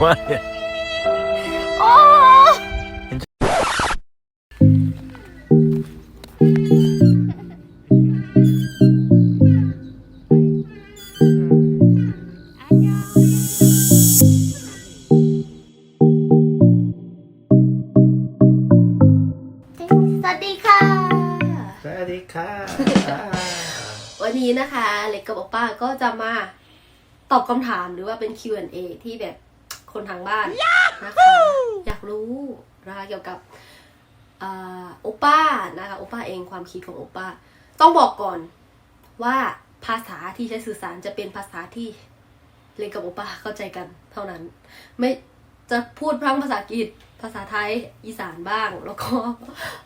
สวัสดีค่ะ สวัสดีค่ะ วันนี้นะคะ เล็กกับป้าก็จะมาตอบคำถามหรือว่าเป็น Q&A ที่แบบ คนทางบ้านนะคะอยากรู้นะคะเกี่ยวกับอ่าโอป้านะคะโอป้าเองความคิดของโอป้าต้องบอกก่อนว่าภาษาที่ใช้สื่อสารจะเป็นภาษาที่เล็กกับโอป้าเข้าใจกันเท่านั้น ไม่จะพูดพร่งภาษาอังกฤษภาษาไทยอีสานบ้าง แล้วก็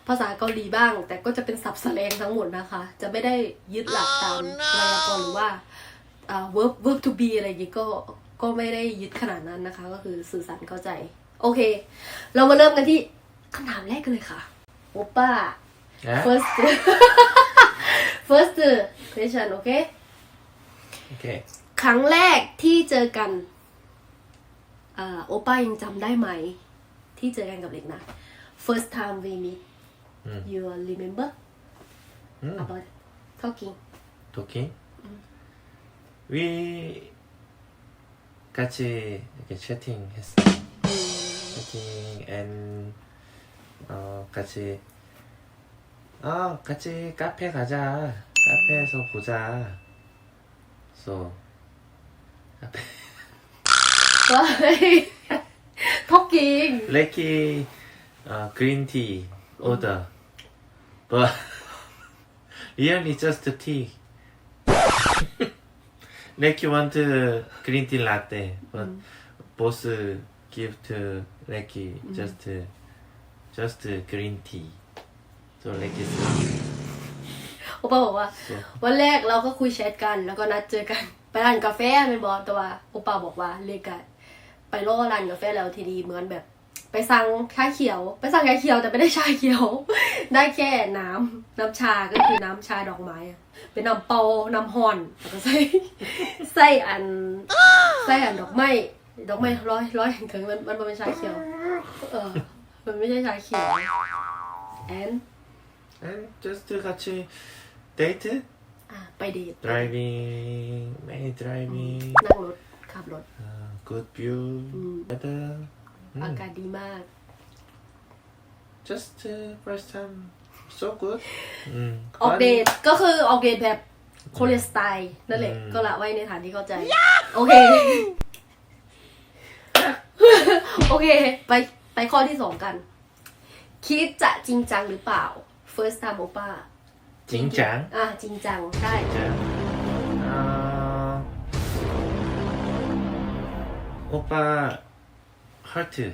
ภาษาเกาหลีบ้าง แต่ก็จะเป็นศัพท์แสลงทั้งหมดนะคะ จะไม่ได้ยึดหลักตามไวยากรณ์หรือว่าอ่า verb verb to be อะไรอย่างงี้ก็ ก็ไม่ได้ยึดขนาดนั้นนะคะ ก็คือสื่อสารเข้าใจ โอเค เรามาเริ่มกันที่คำถามแรกกันเลยค่ะโอป้า first first question โอเคโอเคครั้งแรกที่เจอกันโอป้ายังจำได้ไหม ที่เจอกันกับเล็กนะ first time we meet you remember about talking talking we 위 같이 이렇게 채팅했어. 채팅 and 어 같이 어 같이 카페 가자. 카페에서 보자. So 카페 why talking 레키 어 그린티 오더. But really just tea. Lecky want green tea latte, but boss give to Lecky just just green tea. So Lecky โอป้าบอกว่า วันแรกเราก็คุยแชทกัน แล้วก็นัดเจอกัน ไปร้านกาแฟเป็นบอแต่ว่าโอป้าบอกว่าเลกอะไปล่อร้านกาแฟแล้วทีดีเหมือนแบบ ไปสั่งชาเขียว ไปสั่งชาเขียวแต่ไม่ได้ชาเขียว ได้แค่น้ำน้ำชาก็คือน้ำชาดอกไม้อะเป็นน้ำเปาน้ำห่อนแล้วก็ใส่ใส่อันใส่อันดอกไม้ดอกไม้ร้อยร้อยถึงมันมันเป็นชาเขียว เออ มันไม่ใช่ชาเขียวแอน and just 같이 date, อะไปเดท driving, many driving, นั่งรถขับรถ uh, good view, weather. อากาศดีมาก just first time so good ออกเดทก็คือออกเดทแบบโคเรียสไตล์นั่นแหละ ก็ละไว้ในฐานที่เข้าใจ โอเค โอเค ไปไปข้อที่สองกัน คิดจะจริงจังหรือเปล่า first time โอป้าจริงจัง อะจริงจังใช่โอป้า hard to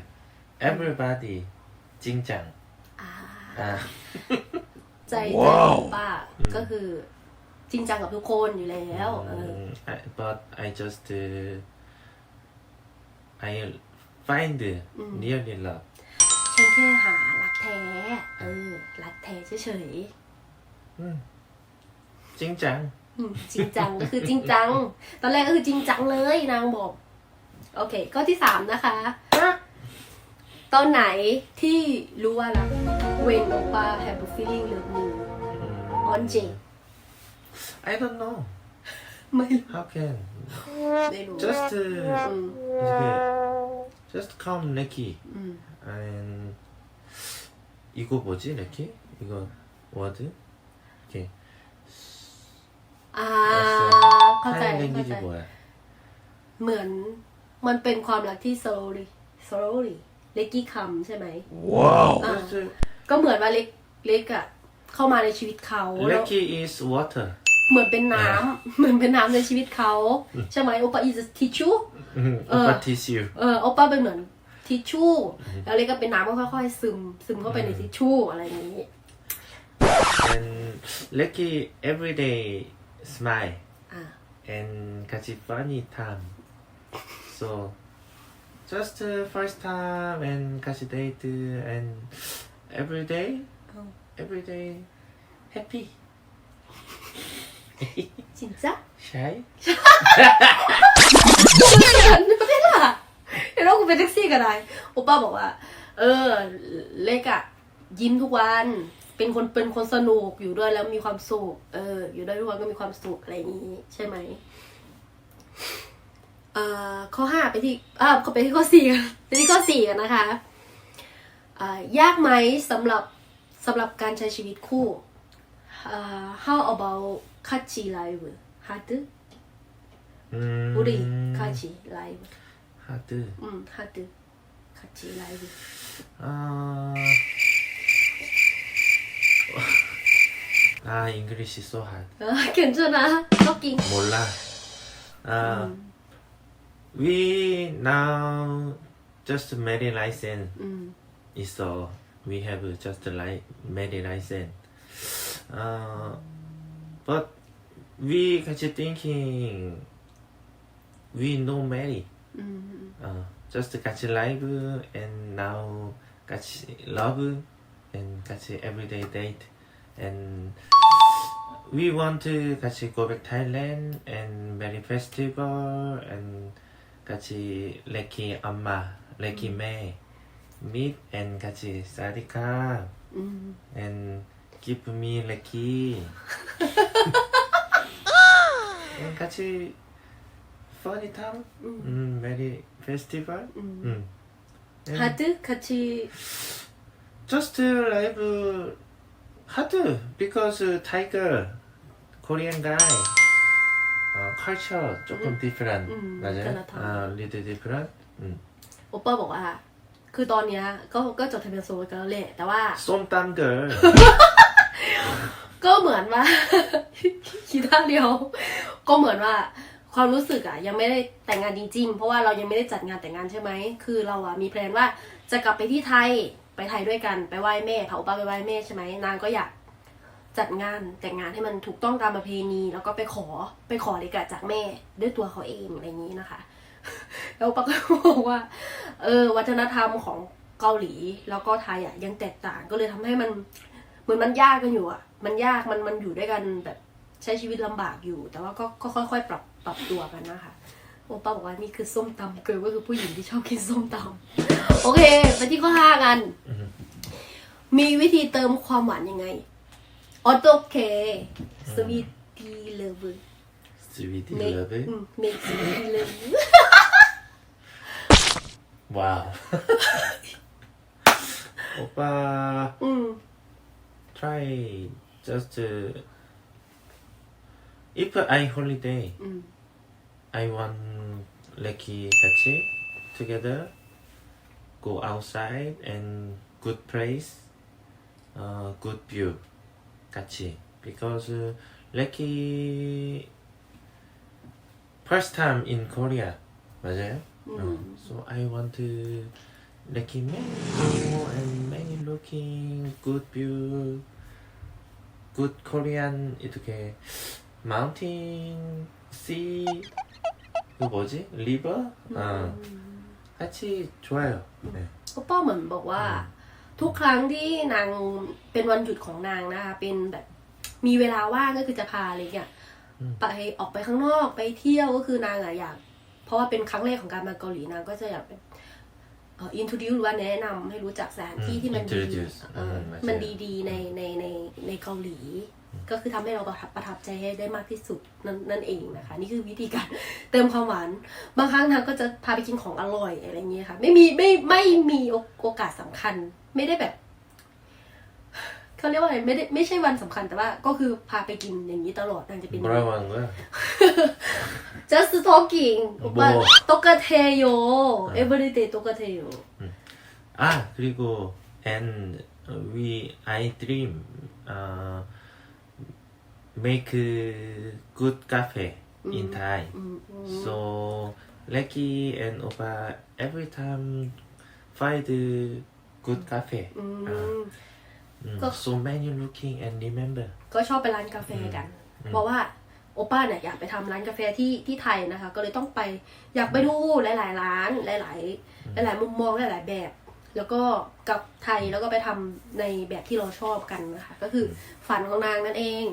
everybody จริงจังใจใจขงป้าก็คือจริงจังกับทุกคนอยู่แล้ว but I just I find the real love ฉันแค่หารักแท้เออรักแท้เฉยๆจริงจังจริงจังคือจริงจัง ตอนแรกก็คือจริงจังเลยนางบอก โอเค ข้อที่สามนะคะ ตอนไหนที่รู้ว่ารัก when oppa have a feeling love me 음, on j I don't know ไม่ how can ไม่รู้ just uh, อืม 이렇게 just come Lecky อืม and 이거 뭐지 레키? 이거 워드? 이렇게 อ่า เข้าใจ 사인 เข้า 랭귀지 ใจ 뭐야? เหมือนมันเป็นความรักที่ slowly slowly เล็กกี้คำใช่ไหม Wow. อ่ก็เหมือนว่าเล็กเล็กอะเข้ามาในชีวิตเขาเล็กกี้ is water. เหมือนเป็นน้ำเหมือนเป็นน้ำในชีวิตเขาใช่ไหมโอปา is tissue โอ What is you? เออโอป้าเป็นเหมือนทิชชู่ แล้วเล็กก็เป็นน้ำก็ค่อยๆซึม ซึมเข้าไปในทิชชู่อะไรอย่างนี้ And Lecky every day smile อ่ and 같이 funny time. So just uh, first time and 같이 date and everyday 어. everyday happy. จริงจ้ะ shy? ฉันไม่ได้ล่ะ ห็นว่ากูเป็นแท็กซี่ก็ได้โอป้าบอกว่า เออ เล็กอะยิ้มทุกวัน เป็นคนเป็นคนสนุกอยู่ด้วยแล้วมีความสุขเออ อยู่ด้วยทุกวันก็มีความสุขอะไรอย่างนี้ ใช่ไหมเอ่อ ข้อห้าไปที่อ่าไปที่ข้อสี่กันไปที่ข้อสี่กันนะคะอ่ายากไหมสำหรับสำหรับการใช้ชีวิตคู่อ่า how about คัตชิไลฟ์ hard 음, 우리 같이 라이브 하드. 응 하드 같이 라이브 아. 아, English so hard. 아, 괜찮아 토킹 몰라. 아, 음. we now just married license mm. We have just like married license. Uh, but we catch thinking we no marry. Mm. Uh, just catch live and now catch love and catch everyday date and we want to catch go back Thailand and marry festival and 같이 레키 엄마 레키 매 meet and 같이 사디카 음. and give me 레키 and 같이 funny time 음. 음, marry festival 음. 음. 하드 같이 just live hard because tiger Korean guy uh, culture 조금 different 음, 맞아요? 그렇다. 아, little different 음. โอป้าบอกว่า คือตอนเนี้ยก็ก็จดทะเบียนสมรสกันแล้วแหละแต่ว่า 쏨땀 girl ก็เหมือนว่า คิดท่าเดียว ก็เหมือนว่า ความรู้สึกอะยังไม่ได้แต่งงานจริงๆ เพราะว่าเรายังไม่ได้จัดงานแต่งงานใช่ไหม คือเราอะมีแพลนว่าจะกลับไปที่ไทยไปไทยด้วยกันไปไหว้แม่พาโอป้าไปไหว้แม่ใช่ไหมนางก็อยาก จัดงานแต่งงานให้มันถูกต้องตามประเพณี แล้วก็ไปขอไปขอเลยกะจากแม่ด้วยตัวเขาเองอะไรอย่างนี้นะคะ แล้วโอป้าก็บอกว่า เออ วัฒนธรรมของเกาหลีแล้วก็ไทยอะยังแตกต่างก็เลยทำให้มันเหมือนมันยากกันอยู่อะ มันยากมันมันอยู่ด้วยกันแบบใช้ชีวิตลำบากอยู่ แต่ว่าก็ก็ค่อยๆ ปรับปรับตัวกันนะคะโอป้าบอกว่านี่คือส้มตำเกิร์ลก็คือผู้หญิงที่ชอบกินส้มตำโอเคไปที่ข้อห้ากันอือฮึมีวิธีเติมความหวานยังไง 어떻게 sweetie lover. Sweetie 네. 러브? 음, make sweet love Wow. 오빠 try just if I holiday I want Lucky 같이 together go outside and good place uh, good view 같이 because Lucky first time in Korea 맞아요? 음. so I want to Lucky menu and many looking good view good Korean 이렇게 mountain sea 그 뭐지? river 음. 어. 같이 좋아요 네. 오빠 뭐 먹와 음. ทุกครั้งที่นางเป็นวันหยุดของนางนะคะเป็นแบบมีเวลาว่างก็คือจะพาอะไรเงี้ยอืมไปออกไปข้างนอกไปเที่ยวก็คือนางอะอยาก เพราะว่าเป็นครั้งแรกของการมาเกาหลีนางก็จะอยากเป็นเอ่อ introduce หรือว่าแนะนำให้รู้จักสถานที่อืมที่มันดี introduce เอออมมันใช่ดีๆในในในในเกาหลี ก็คือทำให้เราประทับประทับใจให้ได้มากที่สุดนั่นนั่นเองนะคะ นี่คือวิธีการเติมความหวาน บางครั้งนางก็จะพาไปกินของอร่อยอะไรเงี้ยค่ะ ไม่มีไม่ไม่มีโอโอกาสสำคัญ ไม่ได้แบบ เขาเรียกว่าอะไรไม่ได้ไม่ใช่วันสำคัญแต่ว่า ก็คือพาไปกินอย่างนี้ตลอดนางจะเป็นอย่างนี้ 뭐라고 하는 거야? just talking โอป้า 뭐 ตกกะเทโย everyday ตกกะเทโย 아 그리고 and we I dream uh, make good cafe in 음. Thai อืมอืม so Lucky and Opa every time find good cafe อืม Mm, 그- so many looking and remember ก็ชอบไปร้านกาแฟกัน เพราะว่าโอป้าเนี่ยอยากไปทำร้านกาแฟที่ที่ไทยนะคะ ก็เลยต้องไปอยากไปดูหลาย ๆ ร้านหลาย ๆ หลาย ๆ มุมมองหลาย ๆ แบบ แล้วก็กลับไทยแล้วก็ไปทำในแบบที่เราชอบกันนะคะ ก็คือฝันของนางนั่นเอง